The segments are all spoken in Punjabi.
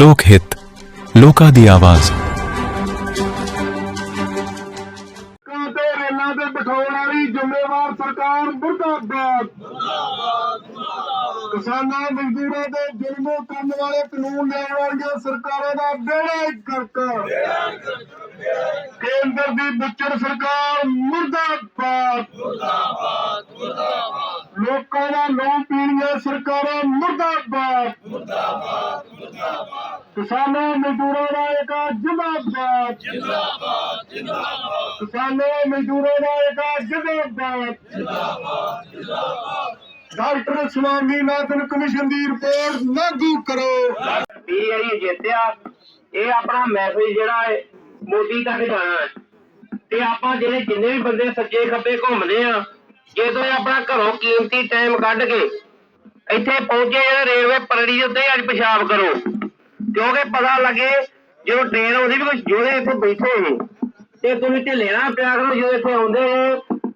ਲੋਕ ਹਿੱਤ, ਲੋਕਾਂ ਦੀ ਆਵਾਜ਼। ਸੜਕਾਂ ਰੇਲਾਂ ਤੇ ਬਿਠਾਉਣ ਵਾਲੀ ਜ਼ਿੰਮੇਵਾਰ ਸਰਕਾਰ ਮੁਰਦਾਬਾਦ। ਕਿਸਾਨਾਂ, ਮਜ਼ਦੂਰਾਂ ਦੇ ਜ਼ੁਲਮ ਕਰਨ ਵਾਲੇ ਕਾਨੂੰਨ ਲੈਣ ਵਾਲੀਆਂ ਸਰਕਾਰਾਂ ਦਾ ਬੇੜਾ ਹੀ ਕਰਕਾ ਕੇਂਦਰ ਦੀ ਬੁੱਚੜ ਸਰਕਾਰ ਮੁਰਦਾਬਾਦ ਲੋਕਾਂ ਦਾ ਲੋਨ ਪੀਣੀਆਂ ਸਰਕਾਰਾਂ ਮੁਰਦਾਬਾਦ ਕਿਸਾਨਾਂ ਮਜ਼ਦੂਰਾਂ ਦਾ ਇੱਕ ਜਿੰਦਾਬਾਦ। ਕਿਸਾਨਾਂ ਮਜ਼ਦੂਰਾਂ ਦਾ ਇੱਕ ਜਿੰਦਾਬਾਦ। ਡਾਕਟਰ ਸੁਆਮੀਨਾਥਨ ਕਮਿਸ਼ਨ ਦੀ ਰਿਪੋਰਟ ਲਾਗੂ ਕਰੋ। ਪੀਆਈ ਜਿੱਤਿਆ? ਇਹ ਆਪਣਾ ਮੈਸੇਜ ਜਿਹੜਾ ਹੈ ਮੋਦੀ ਤੱਕ ਜਾਣਾ ਹੈ। ਤੇ ਆਪਾਂ ਜਿਹੜੇ ਜਿੰਨੇ ਵੀ ਬੰਦੇ ਸੱਜੇ ਖੱਬੇ ਘੁੰਮਦੇ ਆ ਜਦੋਂ ਆਪਣਾ ਘਰੋਂ ਕੀਮਤੀ ਟਾਈਮ ਕੱਢ ਕੇ ਇੱਥੇ ਪਹੁੰਚੇ ਜਿਹੜੇ ਰੇਲਵੇ ਪਰੜੀ ਦੇ ਉੱਤੇ ਅੱਜ ਪਿਸ਼ਾਬ ਕਰੋ। ਕਿਉਂਕਿ ਪਤਾ ਲੱਗੇ, ਜਦੋਂ ਟ੍ਰੇਨ ਆਉਂਦੀ ਵੀ ਕੁਝ ਜਿਹੜੇ ਇੱਥੇ ਬੈਠੇ ਨੇ ਤੇ ਤੁਸੀਂ ਢਿੱਲੇ ਨਾ ਪਿਆ ਕਰੋ, ਜਦੋਂ ਇੱਥੇ ਆਉਂਦੇ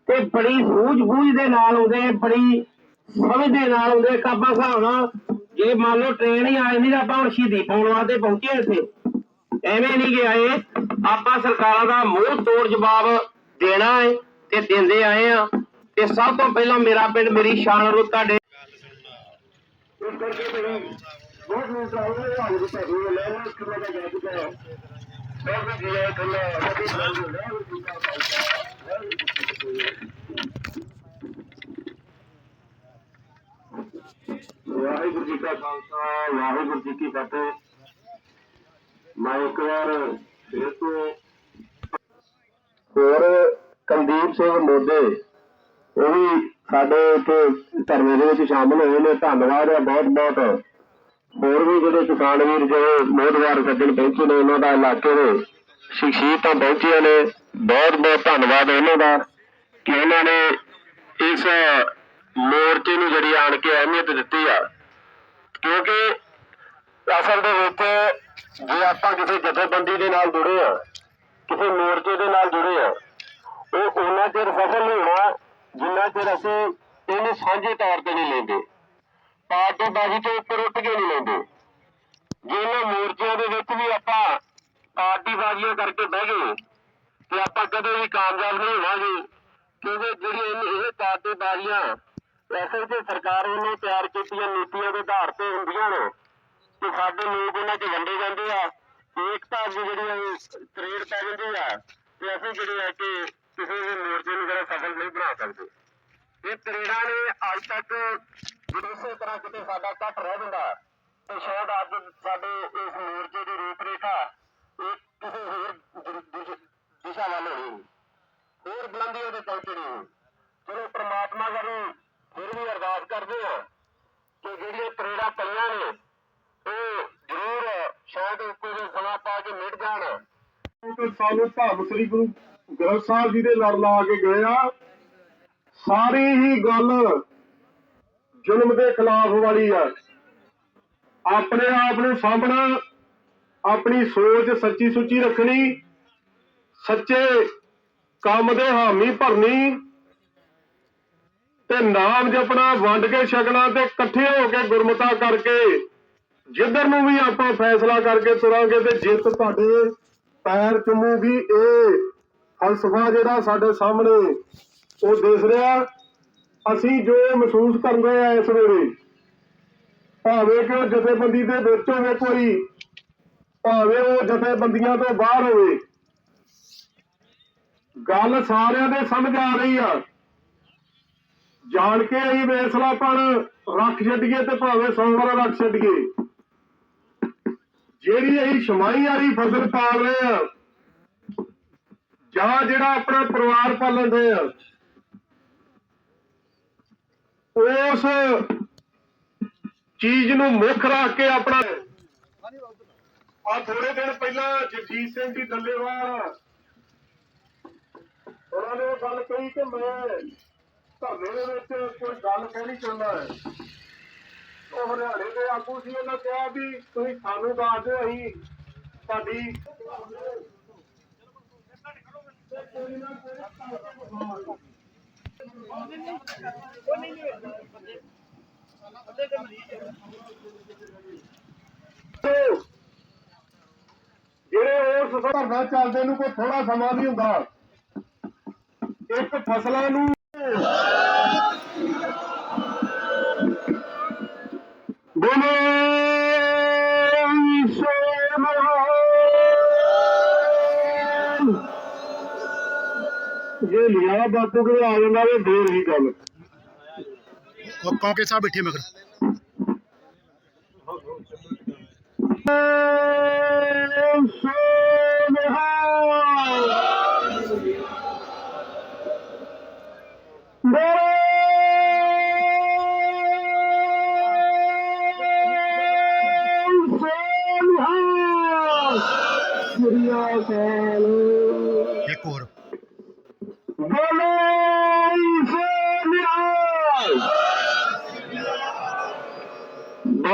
ਤੇ ਬੜੀ ਸੂਝ-ਬੂਝ ਦੇ ਨਾਲ ਆਉਂਦੇ ਬੜੀ ਸਮਝ ਦੇ ਨਾਲ ਆਉਂਦੇ ਕਾਬਾ ਹਿਸਾਬ ਨਾਲ। ਜੇ ਮੰਨ ਲਓ ਟ੍ਰੇਨ ਹੀ ਆ ਜਾਂਦੀ, ਤਾਂ ਆਪਾਂ ਹੁਣ ਸ਼ਹੀਦੀ ਪਾਉਣ ਵਾਸਤੇ ਪਹੁੰਚੇ ਇੱਥੇ। ਐਵੇਂ ਨਹੀਂ ਗਿਆ ਇਹ ਆਪਾਂ ਸਰਕਾਰਾਂ ਦਾ ਮੂੰਹ ਤੋੜ ਜਵਾਬ ਦੇਣਾ ਏ ਤੇ ਦਿੰਦੇ ਆਏ ਆ ਤੇ ਸਭ ਤੋਂ ਪਹਿਲਾਂ ਮੇਰਾ ਪਿੰਡ, ਮੇਰੀ ਸ਼ਾਨ ਨੂੰ ਤੁਹਾਡੇ ਵਾਹਿਗੁਰੂ ਜੀ ਕਾ ਖਾਲਸਾ ਵਾਹਿਗੁਰੂ ਜੀ ਕੀ ਫਤਿਹ ਮੈਂ ਇੱਕ ਵਾਰ ਫਿਰ ਤੋਂ ਹੋਰ ਕੁਲਦੀਪ ਸਿੰਘ ਮੋਢੇ ਉਹ ਵੀ ਸਾਡੇ ਇੱਥੇ ਧਰਨੇ ਦੇ ਵਿੱਚ ਸ਼ਾਮਲ ਹੋਏ ਨੇ ਧੰਨਵਾਦ ਹੈ ਬਹੁਤ ਬਹੁਤ ਹੋਰ ਵੀ ਜਿਹੜੇ ਕਿਸਾਨ ਵੀਰ ਜਿਹੜੇ ਮੋਦਵਾਰ ਸੱਜਣ ਪਹੁੰਚੇ ਨੇ, ਉਹਨਾਂ ਦਾ ਇਲਾਕੇ ਦੇ ਸ਼ਖਸੀਅਤਾਂ ਪਹੁੰਚੀਆਂ ਨੇ। ਬਹੁਤ ਬਹੁਤ ਧੰਨਵਾਦ ਉਹਨਾਂ ਦਾ ਕਿ ਉਹਨਾਂ ਨੇ ਇਸ ਮੋਰਚੇ ਨੂੰ ਜਿਹੜੀ ਆਣ ਕੇ ਅਹਿਮੀਅਤ ਦਿੱਤੀ ਆ। ਕਿਉਂਕਿ ਅਸਲ ਦੇ ਵਿੱਚ ਜੇ ਆਪਾਂ ਕਿਸੇ ਜਥੇਬੰਦੀ ਦੇ ਨਾਲ ਜੁੜੇ ਆ, ਕਿਸੇ ਮੋਰਚੇ ਦੇ ਨਾਲ ਜੁੜੇ ਆ, ਉਹ ਉਹਨਾਂ ਚਿਰ ਸਫਲ ਨਹੀਂ ਹੋਣਾ, ਜਿੰਨਾ ਚਿਰ ਅਸੀਂ ਇਹਨੂੰ ਸਾਂਝੇ ਤੌਰ ਤੇ ਨਹੀਂ ਲੈਂਦੇ। ਪਾਰਟੀਬਾਜ਼ੀ ਤੋਂ ਉੱਪਰ ਉੱਠ ਕੇ ਨਹੀਂ ਲੈਂਦੇ ਜੇ ਇਹਨਾਂ ਮੋਰਚਿਆਂ ਦੇ ਵਿੱਚ ਵੀ ਆਪਾਂ ਪਾਰਟੀਬਾਜ਼ੀਆਂ ਕਰਕੇ ਬਹਿ ਗਏ ਤੇ ਆਪਾਂ ਕਦੇ ਵੀ ਕਾਮਯਾਬ ਨਹੀਂ ਹੋਵਾਂਗੇ, ਕਿਉਂਕਿ ਜਿਹੜੀ ਇਹ ਪਾਰਟੀਬਾਜ਼ੀਆਂ ਅਸਲ 'ਚ ਸਰਕਾਰ ਵੱਲੋਂ ਤਿਆਰ ਕੀਤੀਆਂ ਨੀਤੀਆਂ ਦੇ ਆਧਾਰ ਤੇ ਹੁੰਦੀਆਂ ਨੇ ਤੇ ਸਾਡੇ ਲੋਕ ਉਹਨਾਂ 'ਚ ਵੰਡੇ ਜਾਂਦੇ ਆ ਏਕਤਾ ਦੀ ਜਿਹੜੀ ਤਰੇੜ ਪੈ ਜਾਂਦੀ ਆ, ਤੇ ਅਸੀਂ ਜਿਹੜੇ ਆ ਕਿ ਕਿਸੇ ਵੀ ਮੋਰਚੇ ਨੂੰ ਜਿਹੜਾ ਸਫਲ ਨਹੀਂ ਬਣਾ ਸਕਦੇ। ਇਹ ਤਰੇੜਾਂ ਨੇ ਅੱਜ ਤੱਕ ਜਦੋਂ ਇਸੇ ਤਰ੍ਹਾਂ ਕਿਤੇ ਸਾਡਾ ਘੱਟ ਰਹਿ ਜਾਂਦਾ ਤੇ ਸ਼ਾਇਦ ਅੱਜ ਸਾਡੇ ਇਸ ਮੋਰਚੇ ਦੀ ਰੂਪਰੇਖਾ ਇਹ ਕਿਸੇ ਹੋਰ ਦਿਸ਼ਾ ਵੱਲ ਹੋਣੀ ਹੋਰ ਬੁਲੰਦੀਆਂ ਤੇ ਪਹੁੰਚਣੀ ਚਲੋ ਪ੍ਰਮਾਤਮਾ ਕਰੂ ਫਿਰ ਵੀ ਅਰਦਾਸ ਕਰਦੇ ਆ ਕਿ ਜਿਹੜੀਆਂ ਤਰੇੜਾਂ ਪਈਆਂ ਨੇ, ਉਹ ਜ਼ਰੂਰ ਸ਼ਾਇਦ ਕੋਈ ਸਮਾਂ ਪਾ ਕੇ ਮਿਟ ਜਾਣ। ਸਾਨੂੰ ਧੰਨ ਸ੍ਰੀ ਗੁਰੂ ਗ੍ਰੰਥ ਸਾਹਿਬ ਜੀ ਦੇ ਲੜ ਲਾ ਕੇ ਗਏ ਆ। ਸਾਰੀ ਹੀ ਗੱਲ ਜ਼ੁਲਮ ਦੇ ਖਿਲਾਫ ਵਾਲੀ ਆ। ਆਪਣੇ ਆਪ ਨੂੰ ਸਾਂਭਣਾ, ਆਪਣੀ ਸੋਚ ਸੱਚੀ ਸੁੱਚੀ ਰੱਖਣੀ, ਸੱਚੇ ਕੰਮ ਦੇ ਹਾਮੀ ਭਰਨੀ ਤੇ ਨਾਮ ਜਪਣਾ, ਵੰਡ ਕੇ ਛਕਣਾ ਤੇ ਇਕੱਠੇ ਹੋ ਕੇ ਗੁਰਮਤਾ ਕਰਕੇ ਜਿੱਧਰ ਨੂੰ ਵੀ ਆਪਾਂ ਫੈਸਲਾ ਕਰਕੇ ਤੁਰਾਂਗੇ ਤੇ ਜਿੱਤ ਤੁਹਾਡੇ ਪੈਰ ਚੁੰਮੂਗੀ। ਇਹ ਫਲਸਫਾ ਜਿਹੜਾ ਸਾਡੇ ਸਾਹਮਣੇ ਉਹ ਦਿਸ ਰਿਹਾ। ਅਸੀਂ ਜੋ ਮਹਿਸੂਸ ਕਰ ਰਹੇ ਆ ਇਸ ਵੇਲੇ, ਭਾਵੇਂ ਕਿ ਉਹ ਜਥੇਬੰਦੀ ਦੇ ਵਿੱਚ ਹੋਵੇ ਕੋਈ, ਭਾਵੇਂ ਉਹ ਜਥੇਬੰਦੀਆਂ ਤੋਂ ਬਾਹਰ ਹੋਵੇ, ਗੱਲ ਸਾਰਿਆਂ ਦੇ ਸਮਝ ਆ ਰਹੀ ਆ। ਜਾਣ ਕੇ ਅਸੀਂ ਵੇਸਲਾਪਣ ਰੱਖ ਛੱਡੀਏ ਤੇ ਭਾਵੇਂ ਸੋਮਵਾਰ ਰੱਖ ਛੱਡੀਏ। ਜਿਹੜੀ ਅਸੀਂ ਸ਼ਮਾਈ ਵਾਲੀ ਫਸਲ ਪਾਲ ਰਹੇ ਆ ਜਾਂ ਜਿਹੜਾ ਆਪਣਾ ਪਰਿਵਾਰ ਪਾਲਣ ਰਹੇ ਆ ਉਸ ਚੀਜ਼ ਨੂੰ ਮੁੱਖ ਰੱਖ ਕੇ ਆਪਣਾ ਆ ਥੋੜੇ ਦਿਨ ਪਹਿਲਾਂ ਜਗਜੀਤ ਸਿੰਘ ਦੀ ਡੱਲੇਵਾਲ ਉਹਨਾਂ ਨੇ ਗੱਲ ਕਹੀ ਕਿ ਮੈਂ ਧਰਨੇ ਦੇ ਵਿੱਚ ਕੋਈ ਗੱਲ ਕਹਿਣੀ ਚਾਹੁੰਦਾ ਹੈ। ਉਹ ਹਰਿਆਣੇ ਦੇ ਆਗੂ ਸੀ, ਉਹਨਾਂ ਕਿਹਾ ਵੀ ਤੁਸੀਂ ਸਾਨੂੰ ਦੱਸ ਦਿਓ, ਅਸੀਂ ਤੁਹਾਡੀ ਜਿਹੜੇ ਉਸ ਧਰਨਾ ਚੱਲਦੇ ਨੂੰ ਕੋਈ ਥੋੜਾ ਸਮਾਂ ਨਹੀਂ ਹੁੰਦਾ। ਇੱਕ ਫਸਲਾਂ ਨੂੰ ਬੋਲੇ ਲਿਆ ਬਾਪੂ ਕੋਲ ਆ ਜਾਂਦਾ ਤੇ ਫੇਰ ਹੀ ਗੱਲ। ਉਹ ਕੌਂਕੇ ਸਾਹਿਬ ਬੈਠੇ ਮਗਰ। ਇੱਕ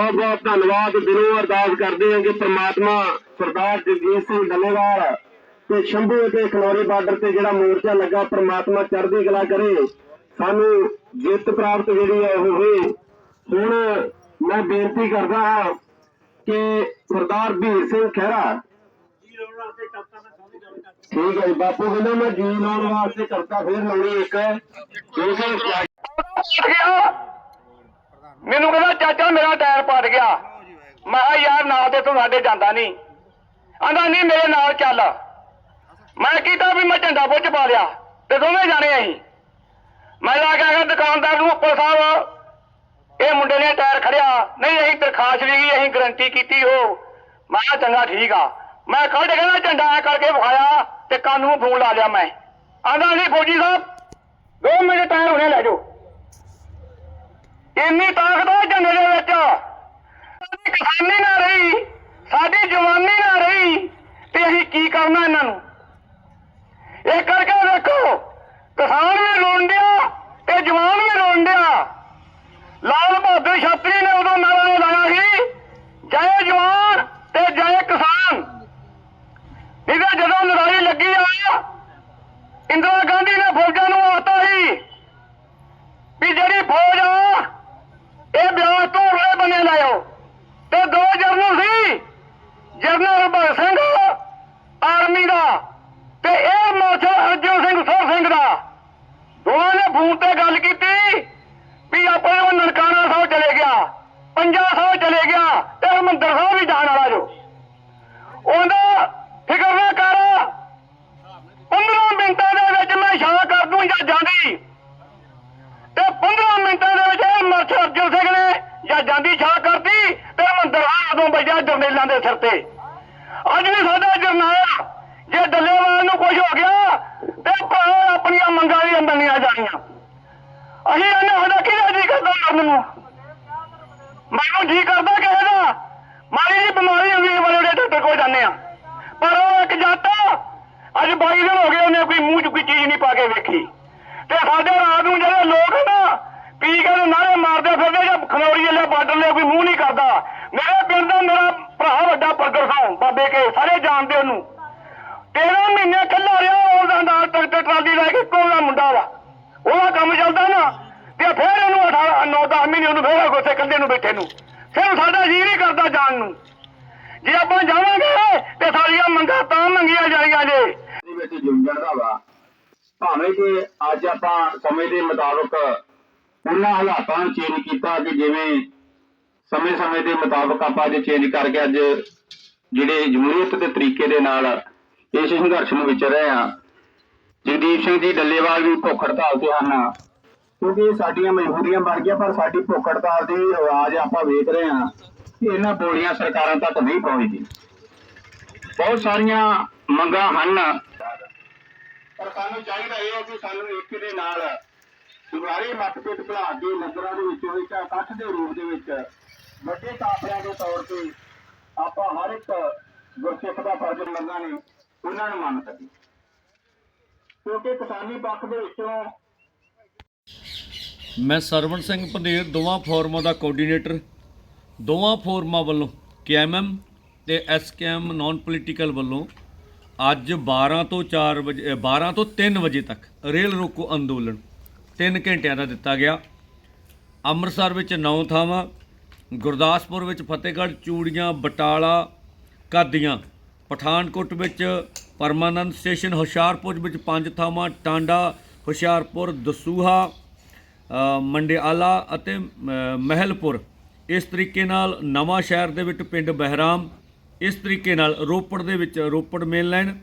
ਬਹੁਤ ਬਹੁਤ ਧੰਨਵਾਦ। ਦਿਲੋਂ ਅਰਦਾਸ ਕਰਦੇ ਹਾਂ ਕਿ ਪ੍ਰਮਾਤਮਾ ਸਰਦਾਰ ਜਗਜੀਤ ਸਿੰਘ ਡੱਲੇਵਾਲ ਤੇ ਸ਼ੰਭੂ ਅਤੇ ਖਨੌਰੀ ਬਾਰਡਰ ਤੇ ਜਿਹੜਾ ਮੋਰਚਾ ਲੱਗਾ ਪ੍ਰਮਾਤਮਾ ਚੜ੍ਹਦੀ ਕਲਾ ਕਰੇ। ਸਾਨੂੰ ਜਿੱਤ ਪ੍ਰਾਪਤ ਜਿਹੜੀ ਹੈ ਉਹ ਹੋਵੇ। ਹੁਣ ਮੈਂ ਬੇਨਤੀ ਕਰਦਾ ਹਾਂ ਕਿ ਸਰਦਾਰ ਵੀਰ ਸਿੰਘ ਖਹਿਰਾ। ਠੀਕ ਹੈ ਜੀ ਬਾਪੂ ਕਹਿੰਦਾ ਮੈਂ ਜੀ ਲਾਉਣ ਵਾਸਤੇ ਕਰਤਾ ਫੇਰ ਲਾਉਣੀ ਇੱਕ। ਕਿਉਂਕਿ ਮੈਨੂੰ ਕਹਿੰਦਾ, ਚਾਚਾ, ਮੇਰਾ ਟਾਇਰ ਪਟ ਗਿਆ। ਮੈਂ ਕਿਹਾ, ਯਾਰ ਨਾਲ ਤੇ ਤੂੰ ਸਾਡੇ ਜਾਂਦਾ ਨਹੀਂ। ਆਂਦਾ, ਨਹੀਂ, ਮੇਰੇ ਨਾਲ ਚੱਲ। ਮੈਂ ਕੀਤਾ ਵੀ ਮੈਂ ਝੰਡਾ ਬੁੱਝ ਪਾ ਲਿਆ ਤੇ ਦੋਵੇਂ ਜਾਣੇ ਅਸੀਂ ਮੈਂ ਲਾ ਕੇ ਆਇਆ ਦੁਕਾਨਦਾਰ ਨੂੰ ਉੱਪਰ ਸਾਹਿਬ, ਇਹ ਮੁੰਡੇ ਨੇ ਟਾਇਰ ਖੜਿਆ। ਨਹੀਂ, ਅਸੀਂ ਦਰਖਾਸਤ ਵੀ ਗਈ ਅਸੀਂ ਗਰੰਟੀ ਕੀਤੀ ਉਹ। ਮੈਂ ਕਿਹਾ, ਚੰਗਾ, ਠੀਕ ਆ। ਮੈਂ ਕੱਢ ਕੇ ਝੰਡਾ ਐ ਕਰਕੇ ਵਿਖਾਇਆ ਤੇ ਕਾਨੂੰ ਨੂੰ ਫੋਨ ਲਾ ਲਿਆ ਮੈਂ। ਆਂਦਾ, ਨਹੀਂ, ਫੌਜੀ ਸਾਹਿਬ, ਦੋ ਮੇਰੇ ਟਾਇਰ ਹੁਣੇ ਲੈ ਜਾਓ। ਇੰਨੀ ਤਾਕਤ ਆ ਝੰਡੇ ਦੇ ਵਿੱਚ। ਸਾਡੀ ਕਿਸਾਨੀ ਨਾ ਰਹੀ, ਸਾਡੀ ਜਵਾਨੀ ਨਾ ਰਹੀ, ਤੇ ਅਸੀਂ ਕੀ ਕਰਨਾ ਇਹਨਾਂ ਨੂੰ? ਇਹ ਕਰਕੇ ਵੇਖੋ ਕਿਸਾਨ ਵੀ ਰੋਣ ਡਿਆ ਤੇ ਜਵਾਨ ਵੀ ਰੋਣ ਡਿਆ। ਲਾਲ ਬਹਾਦਰ ਛਾਤਰੀ ਨੇ ਉਦੋਂ ਨਾਰਾ ਲਾਇਆ ਸੀ, ਜੈ ਜਵਾਨ ਤੇ ਜੈ ਕਿਸਾਨ। ਇਹਦਾ ਜਦੋਂ ਲੜਾਈ ਲੱਗੀ ਆ, ਇੰਦਰਾ ਗਾਂਧੀ ਨੇ ਫੌਜਾਂ ਨੂੰ ਆਤਾ ਸੀ ਵੀ ਜਿਹੜੀ ਫੌਜ ਆ ਇਹ ਬਿਆਸ ਤੋਂ ਉਰਲੇ ਬੰਨੇ ਲਾਇਓ ਤੇ ਦੋ ਜਰਨਲ ਸੀ ਜਰਨਲ ਭਗਤ ਸਿੰਘ ਆਰਮੀ ਦਾ ਤੇ ਇਹ ਮਾਰਸ਼ਲ ਅਰਜਨ ਸਿੰਘ ਸੋਰ ਸਿੰਘ ਦਾ ਦੋਵਾਂ ਨੇ ਫੋਨ ਤੇ ਗੱਲ ਕੀਤੀ ਵੀ ਆਪਣੇ ਉਹ ਨਨਕਾਣਾ ਸਾਹਿਬ ਚਲੇ ਗਿਆ ਪੰਜਾ ਸਾਹਿਬ ਚਲੇ ਗਿਆ ਤੇ ਹਰਮੰਦਰ ਸਾਹਿਬ ਵੀ ਜਾਣ ਵਾਲਾ ਜੋ ਉਹਦਾ ਫਿਕਰ ਨਾ ਕਰ 15 ਮਿੰਟਾਂ ਦੇ ਕਰ ਦੂੰ ਜਾਂ ਜਾਂਦੀ ਤੇ 15 ਮਿੰਟਾਂ ਦੇ ਵਿੱਚ ਇਹ ਮਰਚ ਅਰਜਨ ਸਿੰਘ ਨੇ ਜਾਂ ਜਾਂਦੀ ਛਾਂ ਕਰਤੀ ਤੇ ਮੰਦਰ ਉਦੋਂ ਵੱਜਿਆ ਜਰਨੇਲਾਂ ਦੇ ਸਿਰ ਤੇ। ਅੱਜ ਵੀ ਸਾਡਾ ਜਰਨੈਲ ਜੇ ਡੱਲੇਵਾਲ ਨੂੰ ਕੁਝ ਹੋ ਗਿਆ, ਤੇ ਭਰਾ ਆਪਣੀਆਂ ਮੰਗਾਂ ਵੀ ਮੰਨੀਆਂ ਜਾਣੀਆਂ। ਅਸੀਂ ਇਹਨੇ ਸਾਡਾ ਕਿਹਦਾ ਜੀ ਕਰਦਾ ਮਰਨ ਨੂੰ? ਮੈਨੂੰ ਜੀ ਕਰਦਾ ਕਿਸੇ ਦਾ। ਮਾੜੀ ਜੀ ਬਿਮਾਰੀ ਹੁੰਦੀ ਹੈ ਵਾਲੇ ਡਾਕਟਰ ਕੋਲ ਜਾਂਦੇ ਆ ਪਰ ਉਹ ਇੱਕ ਜਾਤਾ ਅੱਜ 22 ਦਿਨ ਹੋ ਗਏ ਉਹਨੇ ਕੋਈ ਮੂੰਹ 'ਚ ਕੋਈ ਚੀਜ਼ ਨਹੀਂ ਪਾ ਕੇ ਵੇਖੀ। ਤੇ ਸਾਡੇ ਰਾਤ ਨੂੰ ਜਿਹੜੇ ਲੋਕ ਨਾ ਪੀ ਕੇ ਨਾਰੇ ਮਾਰਦੇ ਫਿਰਦੇ ਜਾਂ ਖਨੌਰੀ ਵਾਲੇ ਬਾਰਡਰ ਲਈ ਕੋਈ ਮੂੰਹ ਨਹੀਂ ਕਰਦਾ। ਮੇਰੇ ਪਿੰਡ ਦਾ ਮੇਰਾ ਭਰਾ ਵੱਡਾ ਪਰਗਰ ਸਿੰਘ, ਬਾਬੇ ਕੇ, ਸਾਰੇ ਜਾਣਦੇ ਉਹਨੂੰ। 13 ਮਹੀਨੇ ਕੱਲਾ ਰਿਹਾ, ਉਹਦਾ ਨਾਲ ਟਰੈਕਟਰ, ਟਰਾਲੀ ਲੈ ਕੇ ਕੋਲਾ ਮੁੰਡਾ ਵਾ। ਉਹਦਾ ਕੰਮ ਚੱਲਦਾ ਨਾ, ਤੇ ਫੇਰ ਉਹਨੂੰ 18 9 10 ਮਹੀਨੇ ਉਹਨੂੰ ਫੇਰ ਗੋਸੇ ਕੰਦੇ ਨੂੰ ਬੈਠੇ ਨੂੰ। ਫਿਰ ਸਾਡਾ ਜੀ ਨਹੀਂ ਕਰਦਾ ਜਾਣ ਨੂੰ। ਜੇ ਆਪਾਂ ਜਾਵਾਂਗੇ ਤੇ ਸਾਡੀਆਂ ਮੰਗਾਂ ਤਾਂ ਮੰਗੀਆਂ ਜਾਈਆਂ ਜੇ। ਵਿੱਚ ਜੁੜ ਜਾਂਦਾ ਵਾ। ਭਾਵੇਂ ਕਿ ਅੱਜ ਆਪਾਂ ਸਮੇਂ ਦੇ ਮੁਤਾਬਕ ਉਹਨਾਂ ਹਾਲਾਤਾਂ ਨੂੰ ਚੇਂਜ ਕੀਤਾ ਕਿ ਜਿਵੇਂ ਸਮੇਂ-ਸਮੇਂ ਦੇ ਮੁਤਾਬਕ ਆਪਾਂ ਅੱਜ ਚੇਂਜ ਕਰਕੇ ਅੱਜ ਜਿਹੜੇ ਜਮਹੂਰੀਅਤ ਦੇ ਤਰੀਕੇ ਦੇ ਨਾਲ ਇਸ ਸੰਘਰਸ਼ ਨੂੰ ਵਿਚਰ ਰਹੇ ਆ ਜਗਦੀਪ ਸਿੰਘ ਜੀ ਡੱਲੇਵਾਲ ਵੀ ਭੁੱਖ ਹੜਤਾਲ ਤੇ ਹਨ। ਕਿਉਂਕਿ ਸਾਡੀਆਂ ਮਜਬੂਰੀਆਂ ਬਣ ਗਈਆਂ, ਪਰ ਸਾਡੀ ਭੁੱਖ ਹੜਤਾਲ ਦੀ ਆਵਾਜ਼ ਆਪਾਂ ਵੇਖ ਰਹੇ ਹਾਂ ਕਿ ਇਹਨਾਂ ਬੋਲੀਆਂ ਸਰਕਾਰਾਂ ਤੱਕ ਨਹੀਂ ਪਹੁੰਚਦੀ। ਬਹੁਤ ਸਾਰੀਆਂ ਮੰਗਾਂ ਹਨ। ਪਰ ਸਾਨੂੰ ਚਾਹੀਦਾ ਇਹ ਹੈ ਕਿ ਸਾਨੂੰ ਇੱਕ ਦੇ ਨਾਲ ਦੁਬਾਰੇ ਮਤਭੇਦ ਭੁਲਾ ਕੇ ਨਜ਼ਰਾਂ ਦੇ ਵਿੱਚੋਂ ਇੱਕ ਇਕੱਠ ਦੇ ਰੂਪ ਦੇ ਵਿੱਚ ਵੱਡੇ ਕਾਫਲਿਆਂ ਦੇ ਤੌਰ ਤੇ ਆਪਾਂ ਹਰ ਇੱਕ ਗੁਰਸਿੱਖ ਦਾ ਫਰਜ਼ ਮੰਨਦਾ ਨੇ ਉਹਨਾਂ ਨੂੰ ਮੰਨ ਸਕੀਏ। ਕਿਉਂਕਿ ਕਿਸਾਨੀ ਪੱਖ ਦੇ ਵਿੱਚੋਂ ਮੈਂ ਸਰਵਣ ਸਿੰਘ ਪੰਧੇਰ, ਦੋਵਾਂ ਫੋਰਮਾਂ ਦਾ ਕੋਆਰਡੀਨੇਟਰ ਦੋਵਾਂ ਫੋਰਮਾਂ ਵੱਲੋਂ ਕੇਐਮਐਮ ਤੇ ਐਸਕੇਐਮ ਨਾਨ ਪੋਲੀਟੀਕਲ ਵੱਲੋਂ ਅੱਜ 12 ਤੋਂ 4 ਵਜੇ ਅ, 12 ਤੋਂ 3 ਵਜੇ ਤੱਕ ਰੇਲ ਰੋਕੋ ਅੰਦੋਲਨ 3 ਘੰਟਿਆਂ ਦਾ ਦਿੱਤਾ ਗਿਆ। ਅੰਮ੍ਰਿਤਸਰ ਵਿੱਚ 9 ਥਾਵਾਂ ਗੁਰਦਾਸਪੁਰ ਵਿੱਚ ਫਤਿਹਗੜ੍ਹ ਚੂੜੀਆਂ ਬਟਾਲਾ ਕਾਦੀਆਂ ਪਠਾਨਕੋਟ ਵਿੱਚ ਪਰਮਾਨੰਦ ਸਟੇਸ਼ਨ ਹੁਸ਼ਿਆਰਪੁਰ ਵਿੱਚ ਪੰਜ ਥਾਵਾਂ ਟਾਂਡਾ ਹੁਸ਼ਿਆਰਪੁਰ ਦਸੂਹਾ ਮੰਡਿਆਲਾ ਅਤੇ ਮਹਿਲਪੁਰ। ਇਸ ਤਰੀਕੇ ਨਾਲ ਨਵਾਂ ਸ਼ਹਿਰ ਦੇ ਵਿੱਚ ਪਿੰਡ ਬਹਿਰਾਮ ਇਸ ਤਰੀਕੇ ਨਾਲ ਰੋਪੜ ਦੇ ਵਿੱਚ ਰੋਪੜ ਮੇਨ ਲਾਈਨ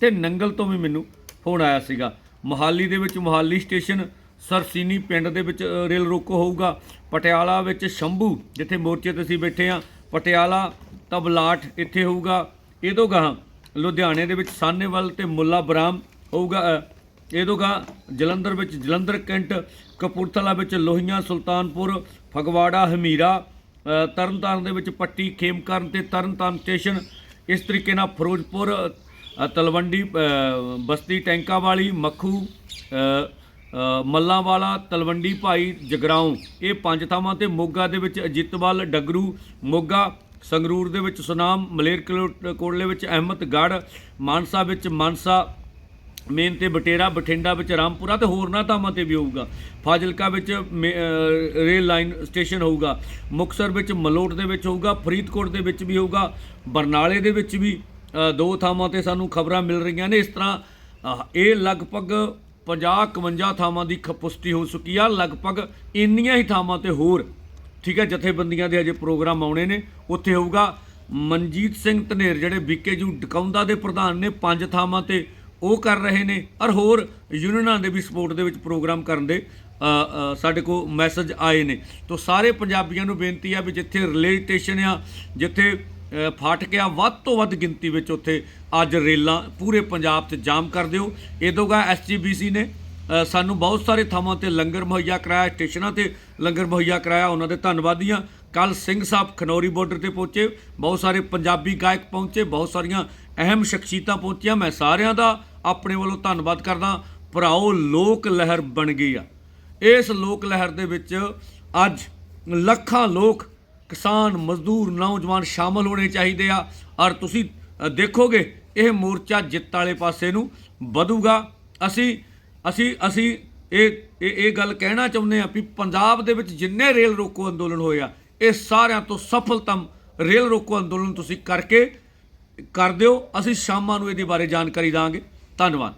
ਤੇ ਨੰਗਲ ਤੋਂ ਵੀ ਮੈਨੂੰ ਫੋਨ ਆਇਆ ਸੀਗਾ। ਮੋਹਾਲੀ ਦੇ ਵਿੱਚ ਮੋਹਾਲੀ ਸਟੇਸ਼ਨ ਸਰਸੀਨੀ ਪਿੰਡ ਦੇ ਵਿੱਚ ਰੇਲ ਰੋਕੋ ਹੋਊਗਾ। ਪਟਿਆਲਾ ਵਿੱਚ ਸ਼ੰਭੂ, ਜਿੱਥੇ ਮੋਰਚੇ ਤੇ ਅਸੀਂ ਬੈਠੇ ਆ ਪਟਿਆਲਾ, ਤਬਲਾਟ ਇੱਥੇ ਹੋਊਗਾ। ਇਹਦੋਂ ਗਾਹਾਂ ਲੁਧਿਆਣੇ ਦੇ ਵਿੱਚ ਸਾਨੇਵਾਲ ਤੇ ਮੁੱਲਾ ਬਰਾਮ ਹੋਊਗਾ ਇਹ ਇਹਦੋਂ ਗਾਹਾਂ ਜਲੰਧਰ ਵਿੱਚ ਜਲੰਧਰ ਕੈਂਟ, ਕਪੂਰਥਲਾ ਵਿੱਚ ਲੋਹੀਆਂ, ਸੁਲਤਾਨਪੁਰ, ਫਗਵਾੜਾ, ਹਮੀਰਾ ਤਰਨਤਾਰਨ ਦੇ ਵਿੱਚ ਪੱਟੀ ਖੇਮਕਰਨ ਤੇ ਤਰਨਤਾਰਨ ਸਟੇਸ਼ਨ ਇਸ ਤਰੀਕੇ ਨਾਲ ਫਿਰੋਜ਼ਪੁਰ ਤਲਵੰਡੀ ਬਸਤੀ ਟੈਂਕਾ ਵਾਲੀ ਮੱਖੂ ਅ, ਮੱਲਾਂਵਾਲਾ ਤਲਵੰਡੀ ਭਾਈ ਜਗਰਾਉਂ ਇਹ ਪੰਜ ਥਾਵਾਂ ਤੇ ਮੋਗਾ ਦੇ ਵਿੱਚ ਅਜੀਤਵਾਲ ਡਗਰੂ ਮੋਗਾ ਸੰਗਰੂਰ ਦੇ ਵਿੱਚ ਸੁਨਾਮ ਮਲੇਰਕੋਟਲੇ ਵਿੱਚ ਅਹਿਮਦਗੜ੍ਹ ਮਾਨਸਾ ਵਿੱਚ ਮਾਨਸਾ ਮੇਨ ਤੇ ਬਟੇਰਾ, ਬਠਿੰਡਾ ਵਿੱਚ ਰਾਮਪੁਰਾ ਤੇ ਹੋਰਨਾਂ ਥਾਵਾਂ ਤੇ ਵੀ ਹੋਊਗਾ। ਫਾਜ਼ਿਲਕਾ ਵਿੱਚ ਮੇ- ਰੇਲ ਲਾਈਨ ਸਟੇਸ਼ਨ ਹੋਊਗਾ। ਮੁਕਸਰ ਵਿੱਚ ਮਲੋਟ ਦੇ ਵਿੱਚ ਹੋਊਗਾ, ਫਰੀਦਕੋਟ ਦੇ ਵਿੱਚ ਵੀ ਹੋਊਗਾ, ਬਰਨਾਲੇ ਦੇ ਵਿੱਚ ਵੀ ਦੋ ਥਾਵਾਂ ਤੇ ਸਾਨੂੰ ਖਬਰਾਂ ਮਿਲ ਰਹੀਆਂ ਨੇ। ਇਸ ਤਰ੍ਹਾਂ ਇਹ ਲਗਭਗ 50 51 ਥਾਵਾਂ ਦੀ ਖ- ਪੁਸ਼ਟੀ ਹੋ ਚੁੱਕੀ ਆ। ਲਗਭਗ ਇੰਨੀਆਂ ਹੀ ਥਾਵਾਂ ਤੇ ਹੋਰ, ਠੀਕ ਹੈ, ਜਥੇਬੰਦੀਆਂ ਦੇ ਅਜੇ ਪ੍ਰੋਗਰਾਮ ਆਉਣੇ ਨੇ। ਉੱਥੇ ਹੋਊਗਾ ਮਨਜੀਤ ਸਿੰਘ ਧਨੇਰ, ਜਿਹੜੇ ਬੀਕੇਯੂ ਡਕਾਉਂਦਾ ਦੇ ਪ੍ਰਧਾਨ ਨੇ, ਪੰਜ ਥਾਵਾਂ ਤੇ ਉਹ ਕਰ ਰਹੇ ਨੇ ਔਰ ਹੋਰ ਯੂਨੀਅਨਾਂ ਦੇ ਵੀ ਸਪੋਰਟ ਦੇ ਵਿੱਚ ਪ੍ਰੋਗਰਾਮ ਕਰਨ ਦੇ ਸਾਡੇ ਕੋਲ ਮੈਸੇਜ ਆਏ ਨੇ। ਤੋਂ ਸਾਰੇ ਪੰਜਾਬੀਆਂ ਨੂੰ ਬੇਨਤੀ ਆ ਵੀ ਜਿੱਥੇ ਰਿਲੇ ਸਟੇਸ਼ਨ ਆ, ਜਿੱਥੇ ਫਾਟਕ ਆ, ਵੱਧ ਤੋਂ ਵੱਧ ਗਿਣਤੀ ਵਿੱਚ ਉੱਥੇ ਅੱਜ ਰੇਲਾਂ ਪੂਰੇ ਪੰਜਾਬ 'ਚ ਜਾਮ ਕਰ ਦਿਓ। ਇਦੋਂਗਾ ਐਸਜੀਬੀਸੀ ਨੇ ਸਾਨੂੰ ਬਹੁਤ ਸਾਰੇ ਥਾਵਾਂ ਤੇ ਲੰਗਰ ਮੁਹੱਈਆ ਕਰਾਇਆ, ਸਟੇਸ਼ਨਾਂ ਤੇ ਲੰਗਰ ਮੁਹੱਈਆ ਕਰਾਇਆ, ਉਹਨਾਂ ਦੇ ਧੰਨਵਾਦੀਆਂ ਕੱਲ ਸਿੰਘ ਸਾਹਿਬ ਖਨੌਰੀ ਬਾਰਡਰ ਤੇ ਪਹੁੰਚੇ। ਬਹੁਤ ਸਾਰੇ ਪੰਜਾਬੀ ਗਾਇਕ ਪਹੁੰਚੇ, ਬਹੁਤ ਸਾਰੀਆਂ ਅਹਿਮ ਸ਼ਖਸੀਅਤਾਂ ਪਹੁੰਚੀਆਂ। ਮੈਂ ਸਾਰਿਆਂ ਦਾ ਆਪਣੇ ਵੱਲੋਂ ਧੰਨਵਾਦ ਕਰਦਾ। ਭਰਾਓ, ਲੋਕ ਲਹਿਰ ਬਣ ਗਈ ਆ। ਇਸ ਲੋਕ ਲਹਿਰ ਦੇ ਵਿੱਚ ਅੱਜ ਲੱਖਾਂ ਲੋਕ, ਕਿਸਾਨ, ਮਜ਼ਦੂਰ, ਨੌਜਵਾਨ ਸ਼ਾਮਲ ਹੋਣੇ ਚਾਹੀਦੇ ਆ। ਔਰ ਤੁਸੀਂ ਦੇਖੋਗੇ, ਇਹ ਮੋਰਚਾ ਜਿੱਤ ਵਾਲੇ ਪਾਸੇ ਨੂੰ ਵਧੂਗਾ। ਅਸੀਂ ਅਸੀਂ ਅਸੀਂ ਇਹ ਇਹ ਇਹ ਗੱਲ ਕਹਿਣਾ ਚਾਹੁੰਦੇ ਆ ਵੀ ਪੰਜਾਬ ਦੇ ਵਿੱਚ ਜਿੰਨੇ ਰੇਲ ਰੋਕੋ ਅੰਦੋਲਨ ਹੋਏ ਆ ਇਹ ਸਾਰਿਆਂ ਤੋਂ ਸਫਲਤਮ ਰੇਲ ਰੋਕੋ ਅੰਦੋਲਨ ਤੁਸੀਂ ਕਰਕੇ ਕਰ ਦਿਓ। ਅਸੀਂ ਸ਼ਾਮਾਂ ਨੂੰ ਇਹਦੇ ਬਾਰੇ ਜਾਣਕਾਰੀ ਦਾਂਗੇ ਧੰਨਵਾਦ।